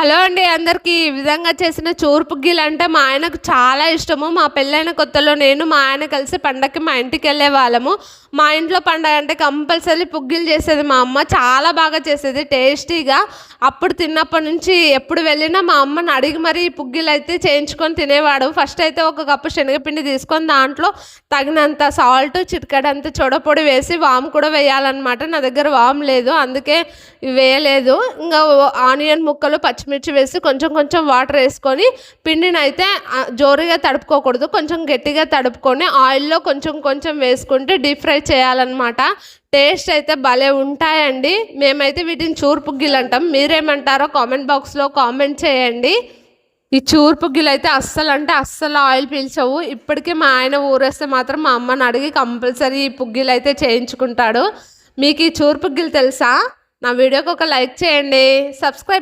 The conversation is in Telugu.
హలో అండి అందరికీ ఈ విధంగా చేసిన చూర్పు గిల్ అంటే మా ఆయనకు చాలా ఇష్టము. మా పెళ్ళైన కొత్తలో నేను మా ఆయన కలిసి పండగకి మా ఇంటికి వెళ్ళే వాళ్ళము. మా ఇంట్లో పండగ అంటే కంపల్సరీ పుగ్గిలు చేసేది మా అమ్మ. చాలా బాగా చేసేది. టేస్టీగా అప్పుడు తిన్నప్పటి నుంచి ఎప్పుడు వెళ్ళినా మా అమ్మని అడిగి మరీ పుగ్గిలు అయితే చేయించుకొని తినేవాడు. ఫస్ట్ అయితే ఒక కప్పు శనగపిండి తీసుకొని దాంట్లో తగినంత సాల్ట్ చిటికడంత చొడపొడి వేసి వాము కూడా వేయాలన్నమాట. నా దగ్గర వామ్ లేదు అందుకే వేయలేదు. ఇంకా ఆనియన్ ముక్కలు పచ్చిమిర్చి వేసి కొంచెం కొంచెం వాటర్ వేసుకొని పిండిని అయితే జోరుగా తడుపుకోకూడదు. కొంచెం గట్టిగా తడుపుకొని ఆయిల్లో కొంచెం కొంచెం వేసుకుంటే డీప్ ఫ్రై చేయాలన్నమాట. టేస్ట్ అయితే భలే ఉంటాయండి. మేమైతే వీటిని చూర్పుగ్గిలు అంటాం. మీరేమంటారో కామెంట్ బాక్స్లో కామెంట్ చేయండి. ఈ చూర్పు గిలైతే అయితే అస్సలు అంటే అస్సలు ఆయిల్ పీల్చవు. ఇప్పటికే మా ఆయన ఊరేస్తే మాత్రం మా అమ్మని అడిగి కంపల్సరీ ఈ పుగ్గిలు అయితే చేయించుకుంటాడు. మీకు ఈ చూర్పు గిల్ తెలుసా? నా వీడియోకి ఒక లైక్ చేయండి. సబ్స్క్రైబ్